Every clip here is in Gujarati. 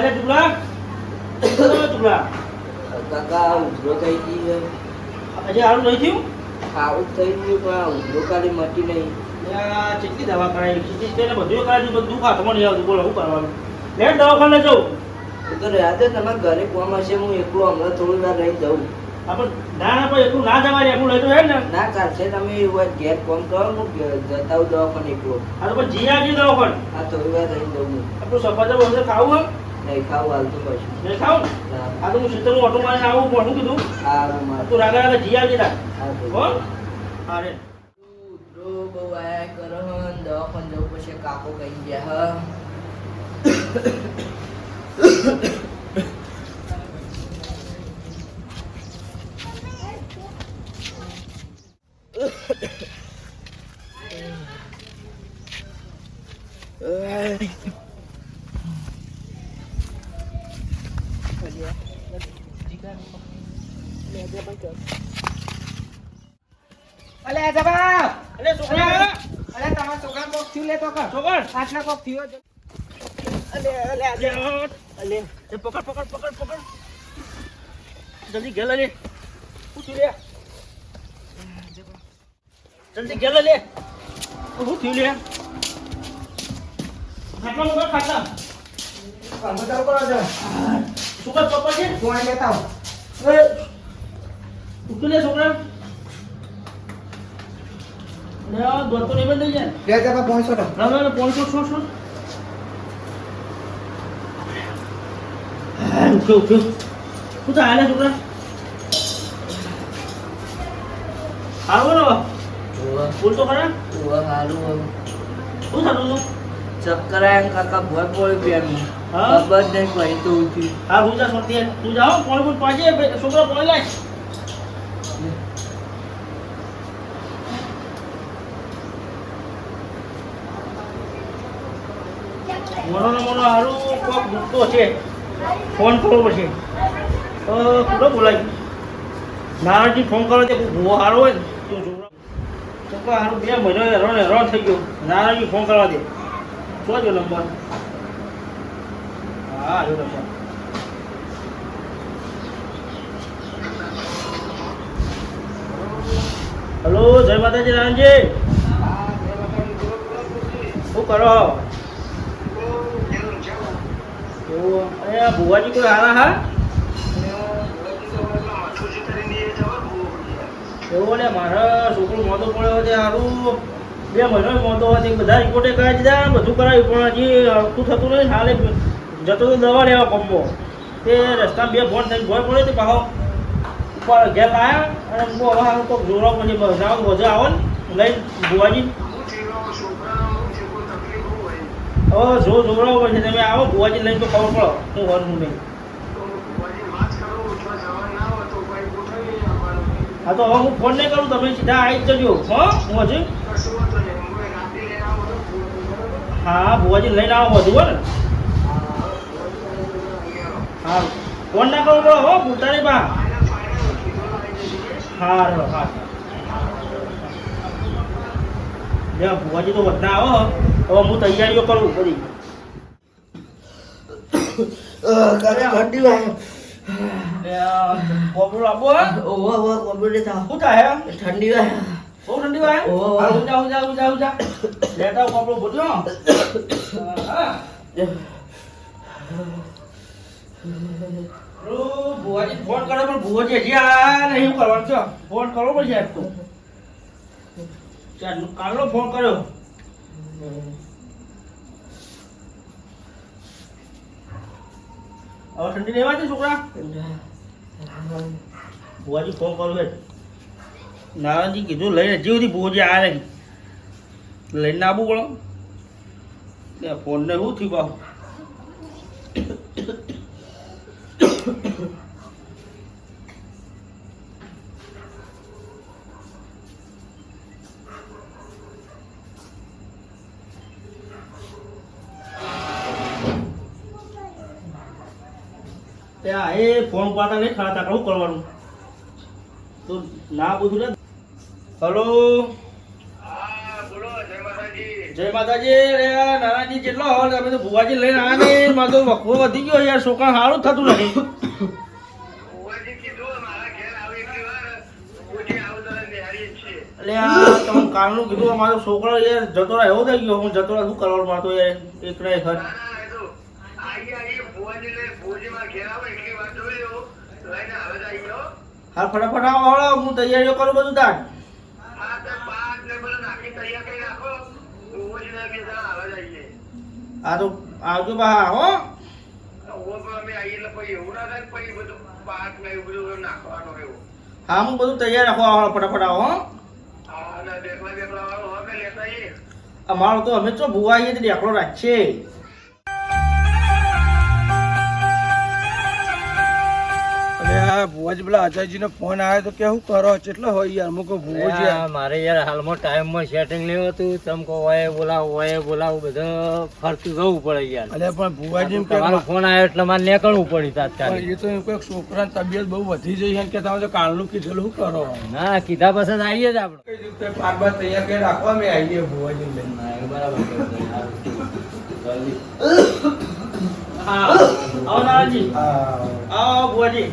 એટલે ટુકડા? ટુકડા? કાકા ઉધરો થઈ ગઈ છે. હજી હારું નહીં થયું? આવું થઈ ગયું પણ ઉધરો કાઢી મટી નહીં. કેટલી દવા કરાવી કેટલી તેને બધું કરાવી બધું હાથમાં નહીં આવતું. બોલો શું કરવાનું? લે દવાખાને જવું તો રાતે તમે તમારા ઘરે કોમ હશે હું એકલો હમણાં થોડી વાર રહી જાઉં. પણ ના ના પણ એટલું ના જવા એટલું લઈ તો હે ને. ના ચાલશે તમે એવું ઘેર કોમ કરો હું જતા આવું દવાખાને એકલો. હા તો પછી જીયા જી દવાખાને. આ થોડી વાર રહી જાઉં હું. આપણું ખાવું હે ખાવું હાલ તો કશું ખાવું આ તો હું ઓટો મારીને આવું શું કીધું. મારે. તું રાગા રાગા જી રાખ હા તો. હો? અરે. ઉધરો બહુ આયા કરે દવાખાને જવું પછી કાકો કહી ગયા હ અલે જબા અલે છોકરા અલે તમારા છોકરા કોક થયું લે તો કર આટલા કોક થયો. અલે અલે અલે. એ પકડ પકડ પકડ પકડ. જલ્દી ઘેર લે શું લે. જલ્દી ઘેર લે શું થયું લે. ખાટલા મુકા ખાટલા. કામ ચાલુ કરો શું કર પપ્પા છે? ફોન લેતા આવો. એ લે છોકરા. ચક્કર કાકા ભોય બેનું હા? ખબર નહીં પડી તો ઉઠી હા હું જા તું જાઓ ફોન ફોન પાજે છોકરા ફોન લાય. મોનો મોનો હારું કોક દુખતો છે. ફોન કરવો પડશે. પૂરો બોલાય. નારાયણજી ફોન કરો તે ભૂવો હારો હોય તો છોકરા છોકરા હારું, બે મહિનો હેરાન હેરાન થઈ ગયો. નારાયણજી ફોન કરવા દે. શું જો નંબર? હા આવ્યો નંબર. હલો, જય માતાજી નારાયણજી શું કરો? અહીંયા ભુવાજી કોઈ હારા હા એવું ને મારા છોકરો મોટો પડ્યો છે સારું બે મહિનો મોટો હતી, બધા રિપોર્ટે કરાવી દીધા, બધું કરાવ્યું, પણ હજી હરખું થતું નહીં હાલે જતો તો દવા લેવા પંપો. તે રસ્તામાં બે ફોન થઈને ભોય પડ્યો તે પાછો ઘેર લાયા, અને હું હવે હારું કોઈક જોડો પછી બધા મજા આવે ને લઈ ભુવાજી. હવે જો જોવડાવો પડશે. તમે આવો ભુવાજી લઈને તો ખબર પડો. હું હોનું નહીં. હા તો હવે હું ફોન નહીં કરું તમે સીધા આવી જજો. હો હું હજી હા ભુવાજી લઈને આવો બધું હો ને. હા ફોન ના કરું પડે હો ભૂતારી બા. હા હા ભુવાજી તો વધતા આવો. હવે હું તૈયારીઓ કરું બધી વાય ઠંડી વાય બહુ ઠંડી. હા ઊંચા ઊંચા ઊંચા ઊંચા લેતા કપડો ભૂટ્યો ભુવાજી ફોન કરો પણ ભુવાજી હજી આ નહીં શું કરવાનું છે. ફોન કરવો પડશે આજ તો. કાલનો ફોન કર્યો. હવે ઠંડી લેવા વાંચી છોકરા. બુવાજી ફોન કર્યો છે નારાયણજી કીધું લઈને હજી સુધી બુવાજી આ નહીં લઈને આવવું પડો ફોનને શું થયું બાપુ ત્યાં એ ફોન પાતા નહીં ખાતા શું કરવાનું તો ના બધું ને હલો. જય માતાજી. રે નાનાજી જેટલો હોલ તો ભુવાજી લઈને આવ્યા ને મારે તો વખવો વધી ગયો યાર છોકરા સારું થતું નથી. એટલે આ તમે કાલનું કીધું મારો છોકરો યાર જતો એવો થઈ ગયો હું જતો શું કરવાનું મારતો યાર એક ને એક જ. હા ફટાફટ આવો હળો હું તૈયારીઓ કરું બધું તાર. આ તો આવજો બા હો. હા હું બધું તૈયાર રાખવા આવો ફટાફટ આવો હો. અમારો તો અમે તો ભુવા આવીએ ડેકડો રાખીએ. ભુવાજી પેલા અજયજીનો ફોન આવ્યો તો કેવું કરો? કેટલો હોય યાર મુકો ભુવાજી મારે યાર હાલમાં ટાઈમમાં સેટિંગ નહીં હતું. તમ કહો ઓય બોલાવો ઓય બોલાવો. બધું ફરતું જવું પડે યાર. પણ ભુવાજી તમારો ફોન આવ્યો એટલે મારે નીકળવું પડ્યું તાત્કાલિક. એ તો એમ કોઈ છોકરાની તબિયત બહુ વધી જઈ છે કે તમે તો કાલનું કીધેલું શું કરો? ના કીધા પાસે આવીએ જ આપણે. તૈયાર કરી રાખવા મેં આવીએ ભુવાજી બરાબર આવો નાનાજી. આવો ભુવાજી.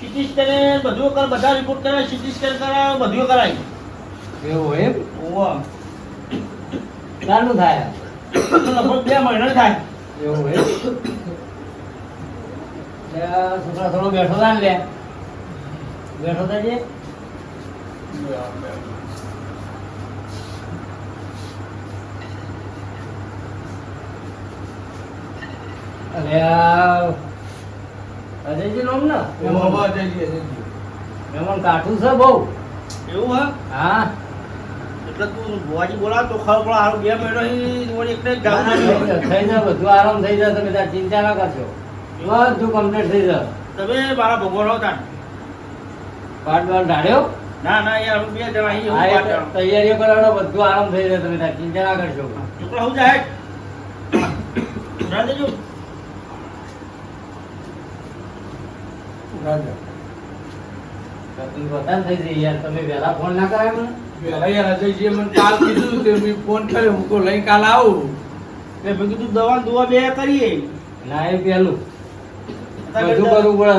સીટી સ્કેન બધું કર બધા રિપોર્ટ કરાય સીટી સ્કેન કરાય બધું કરાય. એવું એમ? ઓવા ચાલુ થાય. લગભગ બે મહિના થાય. એવું એમ? છોકરા થોડો બેઠો થાય ને લે. બેઠો થાય અરે અજયજી નોમ ને? મહેમાન કાઠું છે બહુ. એવું હા? હા. એટલે તું ભુવાજી બોલાવ તો ખબર પડે હારું બે મહિનો એકને થઈ જાય બધું આરામ થઈ જાય તમે તાર ચિંતા ના કરશો. બધું કમ્પ્લીટ થઈ જાય. તમે મારા ભગવાન હતા પાટ બાર ઢાળ્યો? ના ના યાર બે જણા અહીં. તૈયારીઓ કરાવડો બધું આરામ થઈ જાય તમે તાર ચિંતા ના કરશો. છોકરા હું જાય રાહ દેજો રાજા તકલીફ વધારે થઈ જઈ યાર. તમે વહેલા ફોન ના કરાય મને. પેલા યાર અજયજીએ મને કાલ કીધું તે મેં ફોન કર્યો હું કહું લઈને કાલ આવું. મેં મેં કીધું દવા દુવા બે કરીએ. ના એ પહેલું. બધું કરવું પડે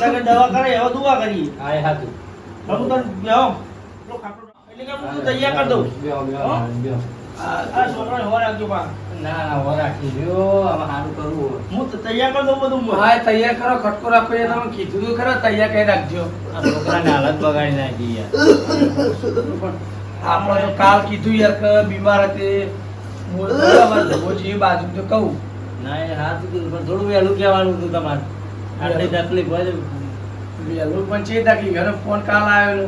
તારે. દવા કરે હવે દુવા કરીએ. હા એ હાચું. હું તને બેહો. એટલે કે હું તૈયાર કરી દઉં. બેહો, બેહો, બેહો. છોકરાને તૈયાર કરી ખટકો રાખો એ તમે કીધું ખરા તૈયાર કરી રાખજો આ હાલત બગાડી નાખી આપણે તો કાલ કીધું યાર કે બીમાર હતી અમારા બાજુ કહું ના એ સાચું કીધું પણ થોડું વહેલું કહેવાનું હતું તમારે આટલી તકલીફ હોય વહેલું પણ છે તકલીફ એનો ફોન કાલ આવેલો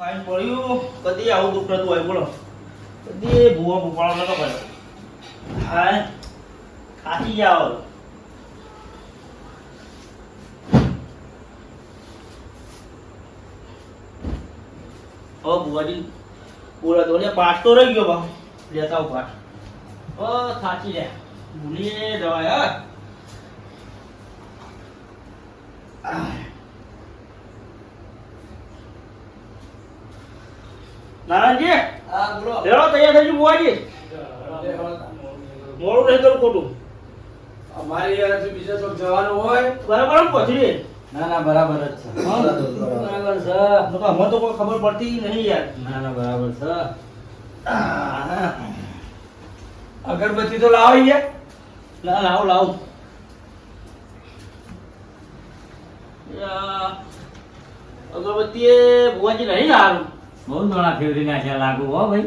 પડ્યું. કદી આવું દુઃખ નતું હોય, બોલો. કદી ભૂવા ભૂપાળો નતો કર્યો હા થાકી જાઓ ઓ ભુવાજી બોલો તો લે પાસ તો રહી ગયો બા. લેતા આવું ઓ થાકી લે. ભૂલીએ જવાય, હા. નારાયણજી લેડો તૈયાર થઈ ગયું બુવાજી મોડું નહીં કરું ખોટું. અમારે યાર બીજા તો જવાનું હોય. બરાબર પછી? ના ના બરાબર જ છે. બરાબર છે. અમે તો કોઈ ખબર પડતી નહીં યાર. ના ના બરાબર છે. અગરબત્તી તો લાવો યાર ના લાવો લાવો. અગરબત્તી એ ભુવાજી નહીં સારું બહુ દોણા ફેરવી નાખ્યા લાગુ હો ભાઈ.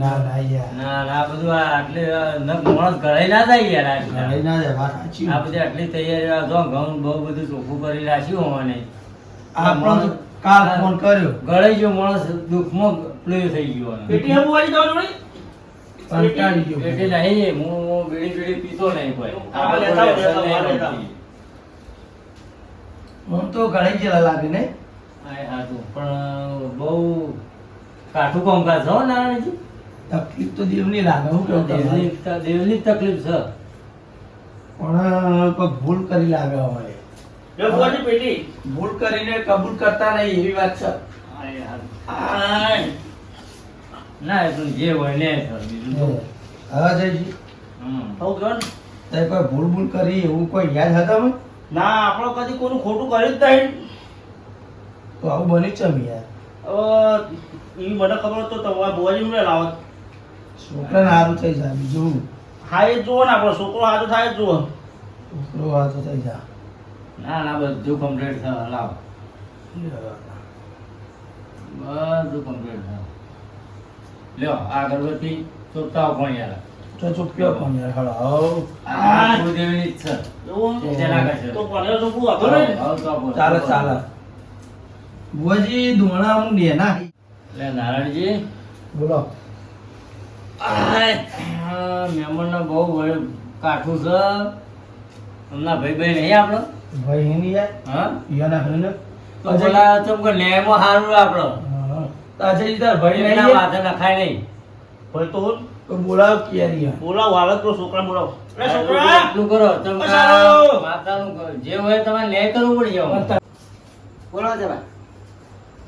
ના ના યાર. ના ના બધું આ આટલે મોણસ ઘરે ના જાય યાર આટલા. ના જાય વાત સાચી આ બધી આટલી તૈયારી આ જો ઘઉં બહુ બધું ચોખ્ખું કરી રાખ્યું મને આ મોણસ કાલ ફોન કર્યો. ગળે જો માણસ દુઃખમાં પ્લેય થઈ ગયો. પેટી હે બુવાજી જવાનું? એટલે નહીં હું બીડી બીડી પીતો નહીં હા, નહીં તો ઘણી જેલા લાગે ને હા, એ હાચું. પણ બહુ કાઠું કામકાજ હો નારાયણજી. તકલીફ તો દેવની લાગે હું કેવું દેવની તમારે? દેવની જ તકલીફ છે. પણ ભૂલ કરી લાગે હોય પેટી. ભૂલ કરીને કબૂલ કરતા નહીં એવી વાત છે. આય. ના એ જે હોય ને બીજું હા જયજી. હમ. ને? તે કોઈ ભૂલ ભૂલ કરી એવું કોઈ યાદ હતા મને ના આપણો કદી કોઈનું ખોટું કર્યું જ નહીં. તો આવું બની ચમ યાર. હવે એવી મને ખબર તો તમારા ભુવાજી મને લાવત છોકરાને સારું થઈ જાય બીજું હા એ જુઓ ને આપણો છોકરો હાથો થાય જ જુઓ. છોકરો સારું થઈ જાય. ના ના બધું કમ્પ્લીટ છે લાવ. બધું કમ્પ્લીટ છે લ્યો આ અગરબત્તી ચોપતાઓ પણ યાર. તો ચૂપ્યો પણ યાર હળો આ છે. તો તો ચાલે. બુઆજી ધોણા અમુક નેના લે નારાયણજી. બોલો. આ બહુ વળી કાઠું છે. હમણાં ભાઈ ભાઈ નહીં આપણો? ભાઈ નહીં યાર? હા? ઈયાના હરીને તો બોલા કે નેમાં હારું આપણો. અજય તાર ભાઈ એના વાત ના ખાય નહીં. ભાઈ તો તો બોલાવ ક્યારે યાર? હાલત તો છોકરા બોલાવો. છોકરા! એટલું કરો પછાડો. માતાનું જે હોય તમારે લે કરવું પડી જાવ. બોલાવ જરા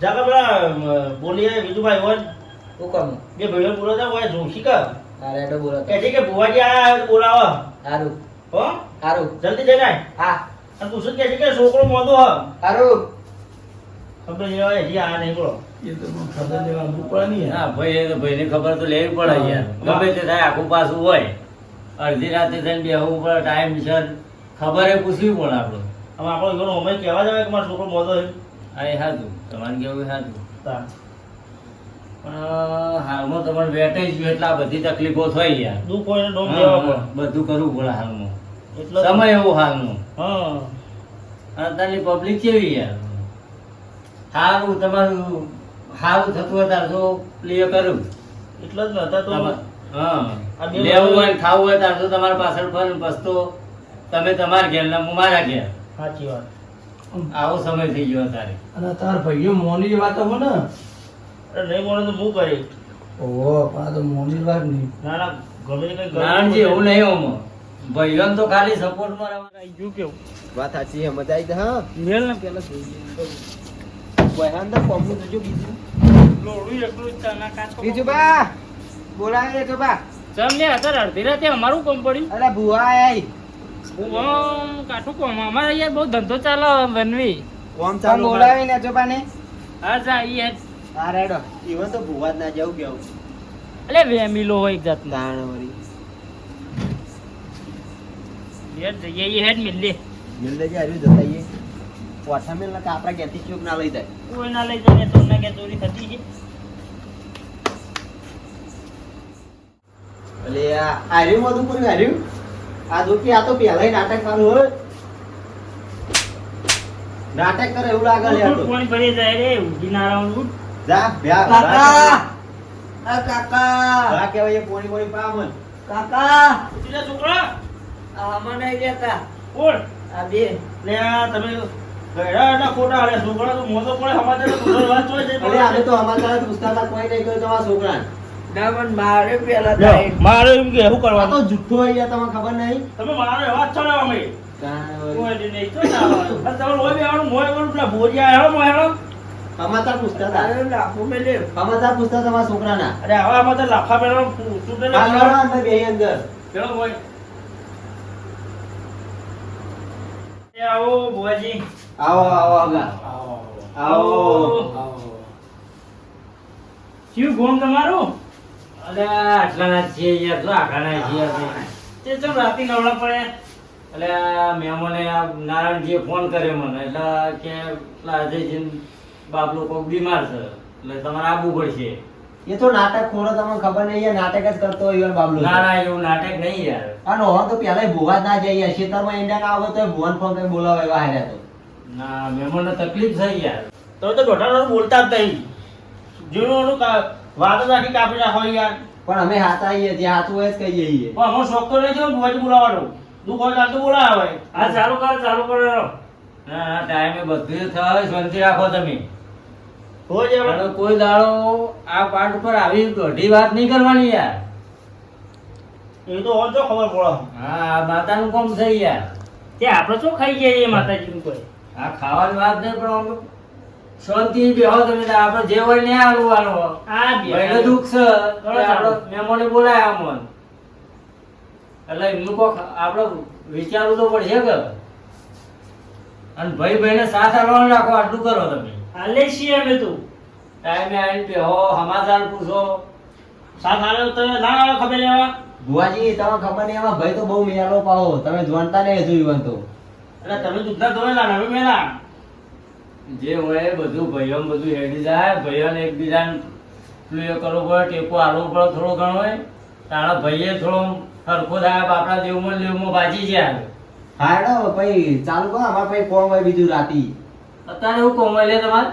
જાગા પેલા બોલીએ વિજુભાઈ હોય? શું હું કહું? બે ભાઈઓ બોલો તા હોય જોશી કા તારે એડો બોલો કે છે કે ભુવાજી આયા હોય તો બોલાવો. સારું હો? સારું જલ્દી જઈ જાય હા. અને તું શું કહે છે કે છોકરો મોદો હ સારું ખબર નહીં હોય હજી આ નહીં બોલો. એ તો ખબર લેવા પડે નહીં હા ભાઈ એ તો ભાઈની ખબર તો લેવી પડે યાર. ગમે તે થાય આખું પાછું હોય. અડધી રાતે થઈને બેહવું પડે ટાઈમ સર ખબર એ પૂછવી પડે આપણે. હવે આપણો ઘણો અમે કહેવા જવાય કે મારો છોકરો મોદો છે? હા એ સાચું તમારે કેવું સાચું? પણ હાલમાં તમારે વેટે જ એટલે આ બધી તકલીફો થઈ યાર. દુઃખ હોય ડોમ દેવા બધું કરવું પડે હાલમાં. એટલે સમય એવો હાલનો. હા. અત્યારની પબ્લિક કેવી યાર? સારું તમારું સારું થતું હોય ત્યારે તો ક્લિયર કરું. એટલે જ ને હતા તો હા. લેવું હોય ખાવું હોય ત્યારે તો તમારા પાછળ ફરીને પસ્તો તમે તમારા ઘેર ને હું મારા ઘેર. સાચી વાત. આવો સમય થઈ ગયો તારે અને તાર ભાઈઓ મોની વાત હો ને. અરે નહીં મોને તો હું કરી. ઓહો પણ આ તો મોની વાત નહીં. ના ના ગમે તે કંઈ નારણજી એવું નહીં હોમો ભાઈઓને તો ખાલી સપોર્ટમાં રહેવા આવી ગયું કેવું વાત સાચી મજા આવી છે હા. મેલ ને પેલા બહેન તો કોમનું જોજો બીજું? લોડું એકલું જ ચા કાચો બીજું બા બોલાવે તો બા. ચમ ને અત્યારે અડધી રાતે અમારું કોમ પડ્યું. અરે ભુવા આઈ આમ કાઠું કોમ. અમારે યાર બહુ ધંધો ચાલે બનવી. કોમ ચાલુ બોલાવી ને ચોપા ને હા જા ઈ હેડ. હા રેડો. ઈવન તો ભુવા જ ના જવું કેવું. અલે વેમીલો હોય એક જાતનો. દાણ વળી. હેડ જઈએ ઈ હેડ મિલ લે મિલ દેજે હાર્યું જતા આઈએ પોઠા મિલ ના આપણા ઘેરથી ચૂક ના લઈ જાય. કોઈ ના લઈ જાય તો ના કે ચોરી થતી છે. એટલે આ હાર્યું બધું પૂરું હાર્યું? આ દુખી આ તો પહેલા નાટક વાળું હોય. નાટક કરે એવું લાગે લે તો. પાણી ભરી જાય રે ઊભી ના જા બ્યા કાકા! આ કાકા! આ કેવાય પોણી પોણી પામન કાકા! ઉતરે છોકરો. આ મને રહેતા. કોણ? આ બે. લે આ તમે ખોટા છોકરા તો મોટો પડે સમાચાર તો અમારા પૂછતા કોઈ નહીં કર્યો તમારા પણ મારે પેલા થાય મારે એમ કે શું તો કરવાનું? જુઠ્ઠો હોય તમને ખબર નહીં? તમે મારો એવા ચડાવો અમે. કોઈ દી નહીં. તો ના આવે. અને બેવાનું મોય બેવાનું પેલા ભોજિયા હેળો મોય સમાચાર પૂછતા હતા. અરે મેલે. સમાચાર પૂછતા તમારા છોકરાના. અરે આવા આમાં તો લાફા પેલો તૂટેલો આ અંદર બેહી અંદર. પેલો મોય આવો આવો આવો શું ગોમ તમારું? અલે આટલાના છીએ યાર જો આખાના છીએ તે ચમ રાતી નવડા પડ્યા એટલે મહેમાને આ નારાયણજીએ ફોન કર્યો મને એટલે કે અજયજી બાપલો કોક બીમાર છે એટલે તમારે આવવું પડશે. એ તો નાટક ખોરો તમને ખબર નહીં યાર નાટક જ કરતો હોય યાર બાબલો ના ના એવું નાટક નહીં યાર. અને હવે તો પેલા ભૂવા ના જઈએ ખેતરમાં ઈંડા ના આવે તો ભુવન ફોન કરી બોલાવે એવા હાર્યા તો. ના મહેમાનને તકલીફ થઈ યાર. તો તો દોઢા બોલતા જ નહીં. જીવનું વાત જ આખી કાપી નાખો યાર. પણ અમે હાથ આવીએ જે હાથું હોય જ કહીએ છીએ પણ અમારો શોખ તો નહીં થયો ને બોલાવાનો તું કોઈ હોય ચાલતું બોલાવે. હા ચાલુ કરો ચાલુ કરો ના ના ટાઈમે બધું થાય શાંતિ રાખો તમે. છે કોઈ દાડો આ પાઠ ઉપર આવી દોઢી વાત નહીં કરવાની યાર. એ તો ઓછો ખબર પડે. હા આ માતાનું કોમ થઈ યાર. તે આપણે શું ખાઈ જઈએ માતાજીનું કોઈ? આ ખાવાની વાત નહીં પણ શાંતિ બેહો તમે. આપણે જે હોય ને હાલવાનું આ બે ભાઈને દુઃખ છે આપણો મેમોને બોલાયા અમોન એટલે એમનું કોક આપણે વિચારવું તો પડશે કે. અને ભાઈ ભાઈને સાથ હાલવાનું રાખો આટલું કરો તમે. આલે છીએ અમે તું. ટાઈમે આવીને બેહો સમાચાર પૂછો. સાથ હાલે તો ના આવે ખબર લેવા. બુઆજી તમે ખબર નહીં એમાં ભાઈ તો બહુ મેળો પાવો તમે જોણતા નહીં હજુ ઈવન તો. એટલે તમે દૂધના ધોયેલા ને અમે મેલા. જે હોય એ બધું ભાઈઓ બધું હેડી જાય ભાઈઓને એકબીજાને એ કરવો પડે ટેકો આલવો પડે થોડો ઘણો હોય. તારા ભાઈએ થોડો સરખો થાય આપણા દેવમાં લેવમાં બાજી જાય હા ભાઈ પછી ચાલુ કરો આમાં ભાઈ કોમ હોય બીજું રાતી. અત્યારે એવું હોય લે તમારે?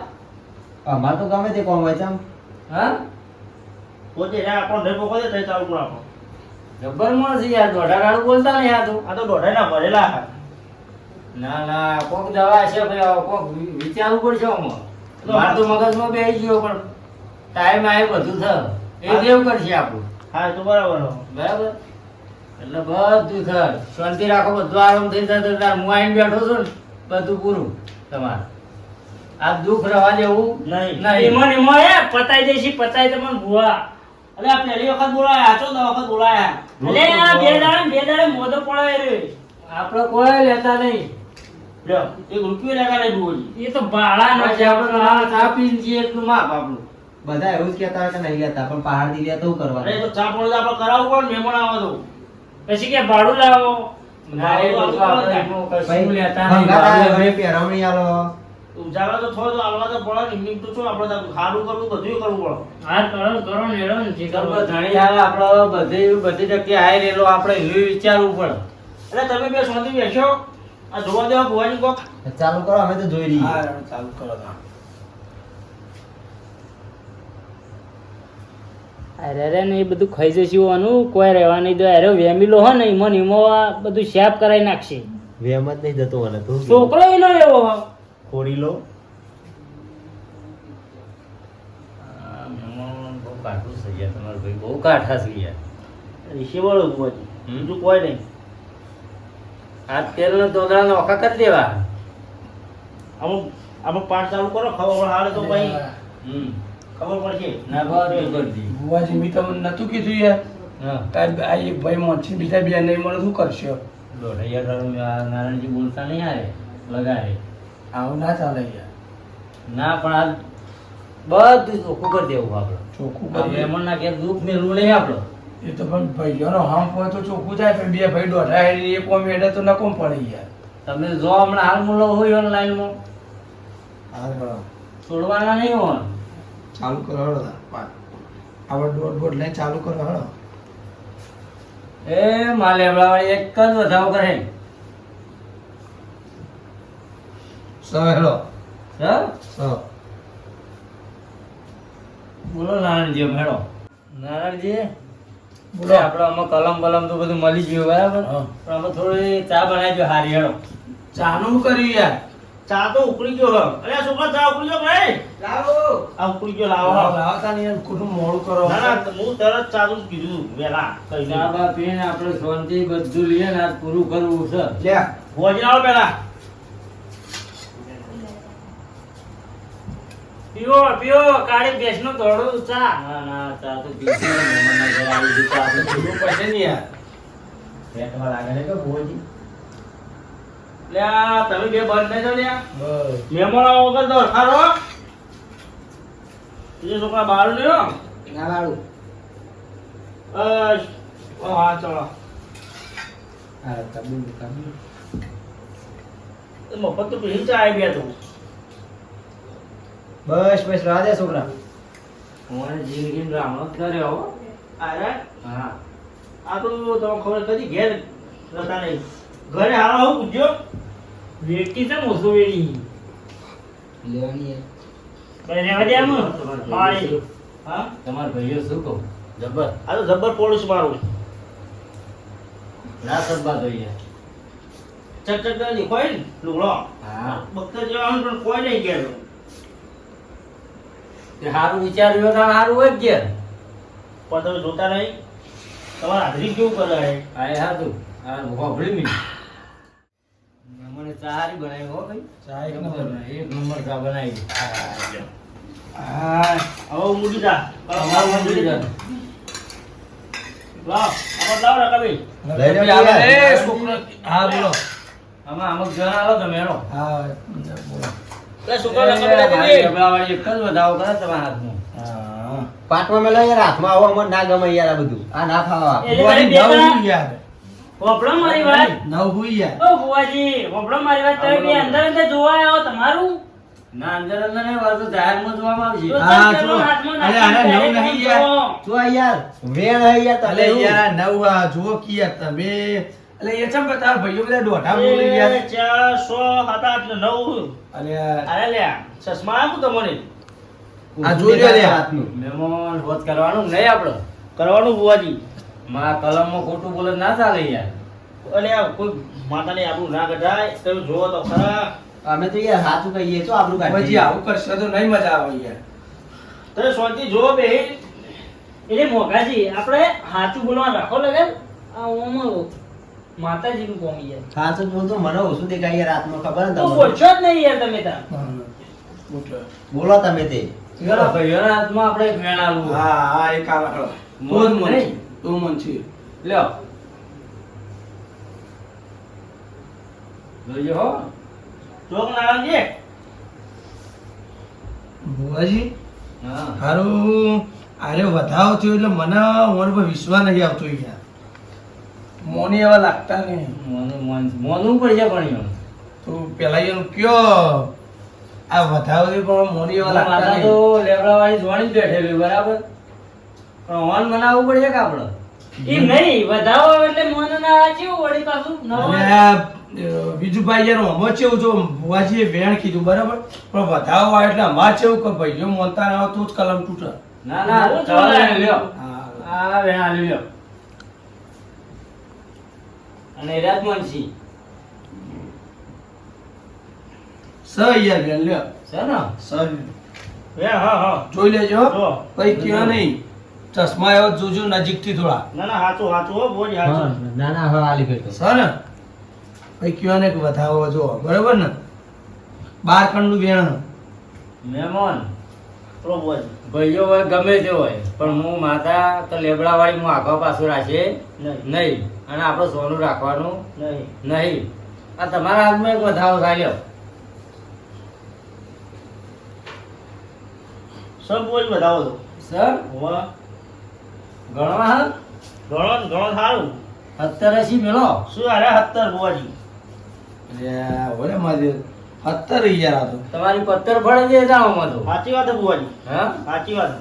અમાર તો ગમે તે કોમ હોય આમ હા? પોતે રે આપણો ઢેકો કરે તો ચાલુ કરો આપણો. જબ્બર માણસ છે યાર દોઢા રાડ બોલતા નહીં આ તો. આ તો દોઢાઈના ભરેલા હા ના ના કોક દવા છે ભાઈ કોક વિચારવું પડશે આમાં. મારે તો મગજમાં બેસી ગયો પણ ટાઈમ આવે બધું થાય. એ દેવ કરશે આપણું. હા તો બરાબર બરાબર? એટલે બધું થાય. શાંતિ રાખો બધું આરામ થઈ જાય તાર હું આવીને બેઠો છું ને બધું પૂરું તમારે. આ દુઃખ રહેવા દેવું નહીં. એમાં એમાં એ પતાઈ દેશી પતાઈ તમને ભૂવા. અરે પહેલી વખત બોલાયા આચો દસ વખત બોલાયા. અરે આ બે દાડે બે દાડે મોઢો પડાય રે આપણે કોઈ લેતા નહીં. એક રૂપિયો લેખા નહીં ભૂવોજી એ તો ભાડા પછી આપણે ચા પીને જઈએ એટલું માપ આપણું. બધા એવું જ કહેતા હોય કે નહીં લેતા પણ પહાડ દી લેતો શું અરે તો ચા પણ આપણે કરાવવું પડે મહેમાન આવે તો. પછી કે ભાડું લાવો? ના એ બધું આપણે કશું લેતા નહીં ભંગાર આવે, આપણે હવે પહેરવણી આલો ઉજાગરા તો થોડો તો આવવા તો પડે ને એમની તો શું આપણે તો કરવું બધું કરવું પડે. હા કરો કરો ને હેડો ને જે ધણી હાલ આપણે બધી બધી જગ્યાએ હાઈ રહેલો આપણે એવું વિચારવું પડે. એટલે તમે બે શાંતિ બેસો. આ જોવા દેવા ભુવાની કોક. ચાલુ કરો અમે તો જોઈ રહી હા ચાલુ કરો અરે અરે ને એ બધું ખાઈ જશે આનું કોઈ રહેવા નહીં દો. અરે વેમીલો હો ને ઈમો ઈમો બધું શેપ કરાવી નાખશે. વેમ જ નહીં જતો મને તો છોકરો એનો એવો. ખોડી લો બહુ કાઠું થઈ ગયા તમારો ભાઈ બહુ કાઠા છે યાર. ઋષિ વાળો? બીજું કોઈ નહીં. આ તેલ દોદડા ઓખા કરી દેવા. અમુક અમુક પાઠ ચાલુ કરો ખબર પડે હાલે તો ભાઈ હમ. ખબર પડશે. ના બુવાજી મેં તમને નતું કીધું યાર. હા. તાર આ એક ભાઈ મોનસી બીજા બીજા નહીં મળે શું કરશો? આ નારાયણજી બોલતા નહીં હારે લગાડે આવું ના ચાલે યાર. ના પણ આ બધું ચોખ્ખું કરી દેવું આપણે ચોખ્ખું કરી કરીએ મહેમાનના ઘેર દુઃખ મેળવું નહીં આપણે એ તો પણ ભાઈઓનો હામ હોય તો ચોખ્ખું થાય પણ બે ભાઈ દોઢા હેડી એક ઓમ હેડે તો નકોમ પડે યાર. તમે જો હમણાં હાલ મુલો હોય ઓનલાઈનમાં હાલ છોડવાના નહીં હોય. ચાલુ કરો હળો આવડ આપણે દોઢ લઈને ચાલુ કરો હળો. એ માલે વાળી એક જ વધાવો કરે સ હેડો. હા સ. બોલો નારાયણજી મેળો નારાયણજી બોલો. આપણે આમાં કલમ બલમ તો બધું મળી ગયું બરાબર? હા. પણ અમે થોડી ચા બનાવી હારી હેડો ચાનું કરી યાર? ચા તો ઉકળી ગયો હે અરે છોકરા ચા ઉકળી ગયો ભાઈ? લાવો. આ ઉકળી ગયો લાવો. લાવો તા ને ખોટું મોડું કરો. ના ના હું તરત ચાલુ જ કીધું વેલા કઈ ચા બા પીને આપણે શાંતિ બધું લઈએ ને આજ પૂરું કરવું છે. લે ભુવાજી આવો પેલા. પીવો પીવો કાળી ભેંસનું ધોળું ચા ના ના ચા તો પીશું ને મહેમાનના ઘરે આવી ચા તો પીવું પડશે ને યાર. પેટમાં લાગે ને કે ભોજી લે તમે બે બંધ નહીં થો લ્યા બસ. આવો વગર તો ખારો એ છોકરા બહાર નહીં ના વાળું બસ. ઓ હા ચલો. હા તબુ તબુ મફત તો પીને ચા આવી ગયા તું. બસ બસ રાધે છોકરા. હું જિંદગી રામણો જ કર્યો હો. અરે? હા. આ તો તમને ખબર કદી ઘેર રહેતા નહીં. ઘરે હારો હું પૂછ્યો વેટી છે મોસો વેડી. લેવાની ભાઈ રહેવા દે આમ? તમારા પાણી હા? તમારા ભાઈઓ શું કહું? જબર આ તો જબ્બર પોલીસ મારું ના સબ્બા જોઈએ ચક ચક કરી કોઈ ને લુગડો. હા. બક્તર જેવા પણ કોઈ નહીં તે સારું વિચાર્યું તો સારું હોય જ પણ તમે જોતા નહીં તમારા હાજરી કેવું કરે આ એ હાચું. હોભળી મી મને સારી બનાવી હો ભાઈ. ચા એક નંબર એક નંબર ચા બનાવી હા હવે હું મૂકી જા અમારું મંદિર છે. લાવ આમાં લાવ લઈ લો આપણે- છોકરો. હા બોલો. આમાં અમુક જણા આવો તમે એનો હા બોલો. લે છોકરા રકાભાઈ મારી લાવી લેબડાવાળી એક જ વધાવો કરે તમારા હાથમાં? હા. પાટમાં મેલો યાર હાથમાં આવો અમને ના ગમે યાર આ બધું. આ ના ખાવા. એટલે બુવાજી ભાઈ બે નવ જણા- હુઈ યાર. હોભળો મારી વાત. નવ હુઈ યાર. ઓ બુવાજી હોભળો મારી વાત તમે બે અંદર અંદર જોવા આવો તમારું. ના અંદર અંદર ને વાત જોવામાં આવશે. હા, જો. અરે, નવું direct નહીં યાર. જો યાર વેણ હે યાર તમે યાર નવ આ જો કે યાર તમે. અલે એ ચમ તાર ભાઈઓ બધા દોઢા બોલી ગયા ચાર સો હતા એટલે નવ. અલે અરે લે ચશ્મા આપું તમને. આ જોઈ લે. હાથનું. મેમોન હોત કરવાનું નહીં આપણો કરવાનું બુવાજી માં કલમમાં ખોટું બોલે ના ચાલે યાર. અને આ કોઈ માતાને આપણું ના કઢાય તમે જોવો તો ખરા. અમે તો યાર સાચું કહીએ છો આપણું પછી આવું કરશે તો નહીં મજા આવે યાર. તમે શાંતિ જોવો બે એટલે મોગાજી આપણે સાચું બોલવા રાખો લગન આ ઓમ માતાજીનું કોમ યાર. તો જ બોલતો મને ઓછું દેખાય યાર હાથમાં ખબર ને તમને? ઓછો જ નહીં યાર તમે તા. બોલો. બોલો તમે તે. આપણે હા હા એ કામ કરો તો જ મન છે. તો લ્યો. જોજો હો. ચોક નારાયણજી બુવાજી હા. હારું. આરે વધાવો થયો એટલે મને ઓન પર વિશ્વાસ નથી આવતો યાર. મોની એવા લાગતા નહીં મોનું મોન- મોનું પડશે પણ એમ. તો પેલા એનું કયો આ વધાવો પણ મોની એવા લાગતા નહીં. તો લેબડાવાળી જોવાની જ બેઠેલી બરાબર? પણ હોન બનાવવું પડશે કે આપણે? એમ નહીં વધાવો એટલે મન ના કેવું વળી પાછું નવો આ, બીજું ભાઈ યાર આમાં કેવું જો બુવાજીએ વેણ કીધું બરાબર? પણ વધાવો આવે એટલે અમાર કેવું કે ભાઈઓ મોનતા ના તો જ કલમ તૂટે. ના ના લ્યો. આ વેણ લ્યો. અને રાત મનસી સ યાર વેણ લ્યો. છે ને? સ. હે હા હા. જોઈ લેજો. જો. કઈ કયો નહીં. ચશ્મા એવો જોજો નજીકથી થોડા. ના ના હાચું હાચું હો બોજ હા, હાચું ના ના હવે આલી તો. સર ને? કઈ કયો ને વધાવો જો. બરોબર ને? બાર કણનું વેણ મહેમાન બોજ ભાઈઓ હોય ગમે તે હોય પણ હું માતા તો લેબડાવાળી હું આગળ પાછું રાખીએ નહીં. નહીં. અને આપણે સોનું રાખવાનું નહીં. નહીં. આ તમારા હાથમાં એક વધારો થાય સર સબ બોજ બતાવો તો. સર? હોવા. ગણવા હા. ગણો ગણો સારું. સત્તર એસી મેળો. શું અરે સત્તર બુવાજી? અરે ઓલે માજે સત્તર હજાર હતો તમારી પત્તર ફળે છે જાઓમાં તો. સાચી વાત બુવાજી હા? સાચી વાત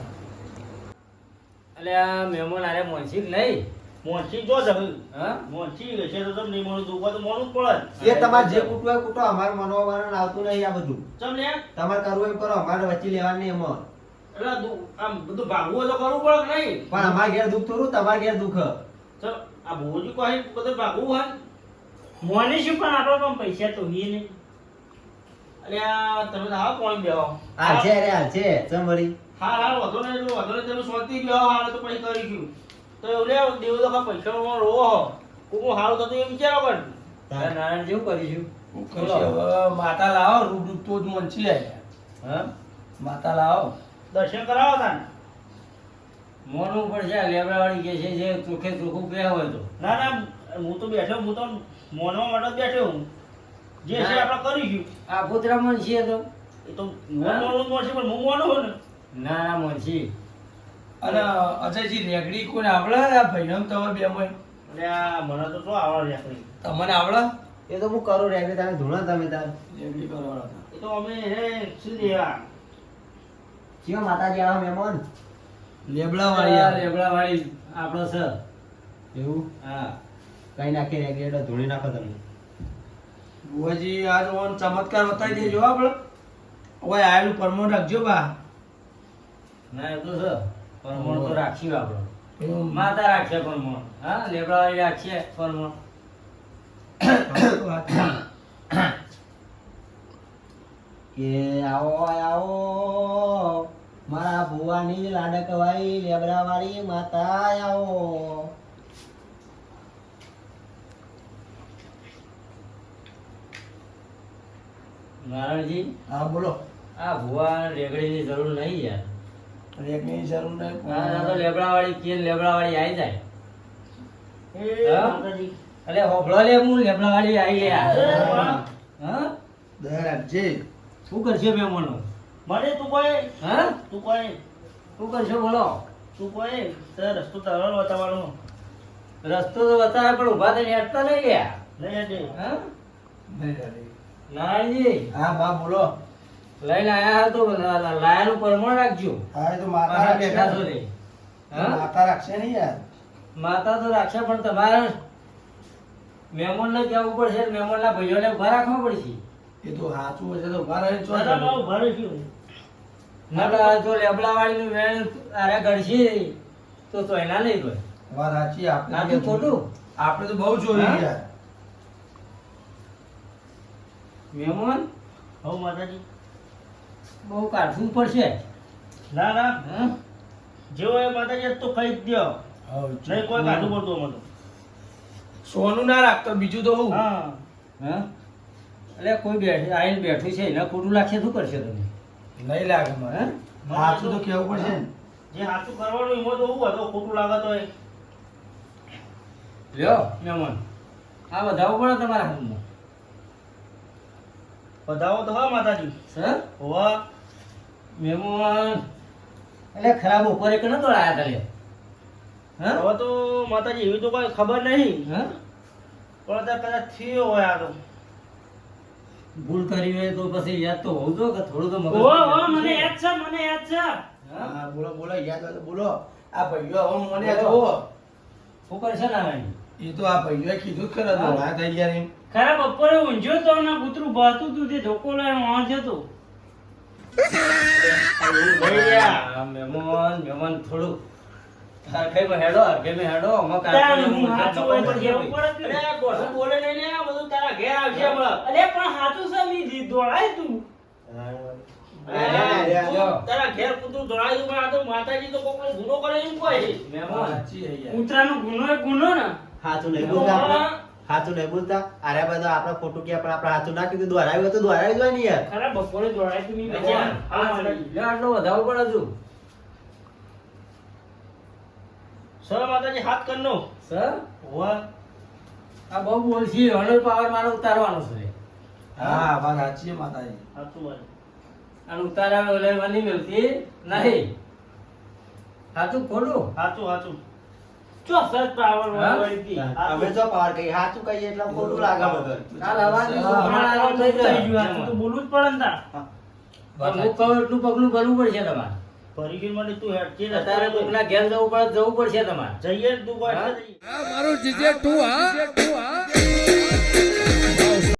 એટલે આ મહેમાન આરે મોનસી નહીં? મોનસી જો છે. હા? મોનસી હશે તો તમને નહીં મોનું દુખવા તો મોનું જ પડે. એ તમારે જે કૂટવું હોય કૂટો. અમારે મનોવાનું આવતું નહીં આ બધું. ચમ લે? તમારે કરવું એમ કરો. અમારે વચ્ચે લેવાનું નહીં એમાં. એટલે આમ બધું ભાગવું હોય તો કરવું પડે કે નહીં? પણ અમારે ઘેર દુઃખ થોડું તમારે ઘેર દુઃખ. ચલ આ ભોજી કહી બધું ભાગવું હોય. મોની શું પણ આપણો પણ પૈસા તો હી નહીં. અરે આ તમે આવો કોણ બેહો. હાલ છે રે હાલ છે. ચમરી હા હા વધો ને એટલું વધો ને તમે સોતી ગયો હાલ તો પછી કરી ગયું તો એવું લે દેવ તો કા માં રો હો. કોકનું હારું થતું એ વિચારો પણ. તારે નારાયણ જેવું કરીશું. માતા લાવો રૂબરૂ તો જ મનસી લે હા? માતા લાવો. દર્શન કરાવો તાને. મોનું પડશે લેબરા લેબડાવાળી કે છે જે ચોખે ચોખ્ખું બે હોય તો. ના ના હું તો બેઠો હું તો મોનવા માટે જ બેઠો હું જે છે આપણે કરીશું આ પુત્રા મનસી તો. એ તો મોન નો જ મળશે પણ હું મોનો હોય ને. ના ના મનસી અને અજયજી રેગડી કોને આવડે આ ભાઈનો તમે બે મય અને આ મને તો શું આવડે રેગડી? તમને આવડે? એ તો હું કરું રેગડી તમે ધૂણા તમે તાર. રેગડી કરો એ તો અમે હે શું દેવા? ચિયો માતાજી આવા મહેમાન? લેબડા આ વાળી આપણો છે એવું? હા. કઈ નાખી રેગડી ધૂણી નાખો તમે. બુવાજી આ ઓન ચમત્કાર બતાવી દેજો આપણે ઓય આયેલું પરમોણ રાખજો બા. ના એ તો છે. પરમણ તો રાખ્યું આપણે માતા રાખશે પરમણ હા લેબડાવાળી રાખશે પરમણ કે આવો આવો. મારા ભુવાની લાડકવાઈ લેબરાવાળી માતા આવો. નારાયણજી? હા બોલો. આ ભુવા રેગડીની જરૂર નહીં યાર. રેગડીની જરૂર નહીં? હા તો લેબડાવાળી કેન લેબડાવાળી આવી જાય. એ માતાજી. અરે હોભળો લે હું લેબડાવાળી આવી વાહ. હા? દયા રાખજે શું કરશે મહેમાનો? મને તું કોઈ હા? તું કોઈ શું કરશે બોલો? તું કોઈ તે રસ્તો તારો બતાવવાનો. રસ્તો તો બતાવે પણ ઊભા થઈને હેઠતા નહીં ગયા. નહીં જજે હા? નહીં રહે. નારાયણજી. હા બા બોલો. લઈને આયા તો લાયાનું પરમણ રાખજો. હા તો માતા બેઠા છો રે હા માતા રાખશે નહીં યાર. માતા તો રાખશે પણ તમારે મહેમાનને કહેવું પડશે ને મહેમાનના ભાઈઓને ઊભા રાખવા પડશે. એ તો સાચું હશે તો ઊભા રહે દાદા બહુ ભારે થયું નકર જો લેબડાવાળીનું વેણ આરે ગળશે તો તો એના નહીં ભાઈ વાત સાચી આપણે ખોટું? આપણે તો બહુ જોયું? યાર. મહેમાન? હો માતાજી. બહુ કાઢવું પડશે. ના ના. હા? જેવો એ માતાજી તો કહી જ દ્યો. હવ, નહીં કોઈ કાઢવું પડતું અમારે તો. સોનું ના રાખતો બીજું તો હું? હા. હા? એટલે કોઈ બેઠ આવીને બેઠું છે એને ખોટું લાગશે શું કરશે તમે? નહીં લાગે મને. હા? સાચું તો કેવું પડશે? ને જે સાચું કરવાનું એમાં તો હું હતો ખોટું લાગત હોય. લ્યો મહેમાન. આ વધારવું પડે તમારા હાથમાં. બધાઓ તો હા માતાજી. સર હોવા. મહેમાન. એટલે ખરાબ ઉપર એક નતો લાયા તારે હવે તો માતાજી એવી તો કોઈ ખબર નહીં. હા? પણ અત્યારે કદાચ થયો હોય આ તો. ભૂલ કરી હોય તો પછી યાદ તો હોવું કે થોડું તો મગજ ઓ મને યાદ છે મને યાદ છે. હા? હા બોલો બોલો યાદ હોય તો બોલો. આ ભાઈઓ હવે મને જુઓ. શું કરશે નારાયણ? એ તો આ ભાઈઓ કીધું જ ખરા તો વાત થઈ ગયા ખરા બપોરે ઊંઝ્યો તો ના કૂતરું ભાતું તું તે ધોકો લઈને વાં જતો. મહેમાન મહેમાન થોડું. હરખેમાં હેડો હરખેમાં હેડો આમાં તારે હું હાચું હોય તો કેવું પડે અરે ગોઠું બોલે નહીં ને બધું તારા ઘેર આવશે હમણાં. અરે પણ હાચું છે મી દોડાય તું. તારા ઘેર કૂતરું દોડાયું પણ આ તો માતાજી તો ગુનો કરે એમ કોઈ મહેમાન સાચી છે યાર. કૂતરાનો ગુનો એ ગુનો ને. હાચું નહીં આપણે. હાચું નહીં બોલતા. અરે બધા આપણે ખોટું કે પણ આપણે હાથું ના કીધું દોરાયું હોય તો દોરાયું જ હોય ને યાર. ખરા બપોરે દોડાય તું મી મહેમાન, હા આટલો વધાવો પડે છું. સર માતાજી હાથ કરનો સર? હોવા. આ બહુ બોલશી હંડ્રેડ પાવર મારે ઉતારવાનો છે. હા? વાત સાચી છે માતાજી. સાચું વાત અને ઉતારા ઓલે મને મળતી. નહીં. સાચું ખોડું સાચું સાચું ચો પાવર વળી હતી. અમે પાર કહીએ હાચું કહીએ એટલે ખોટું લાગે બધું કાલ હવાની હા, થઈ થઈ ગયું તો બોલવું જ પડે ને. હું. કહું એટલું પગલું ભરવું પડશે તમારે. ફરી માટે તું હેડ. અત્યારે કોકના ઘેર જવું પડે જવું પડશે તમારે. જઈએ તું હા? એટલે જઈએ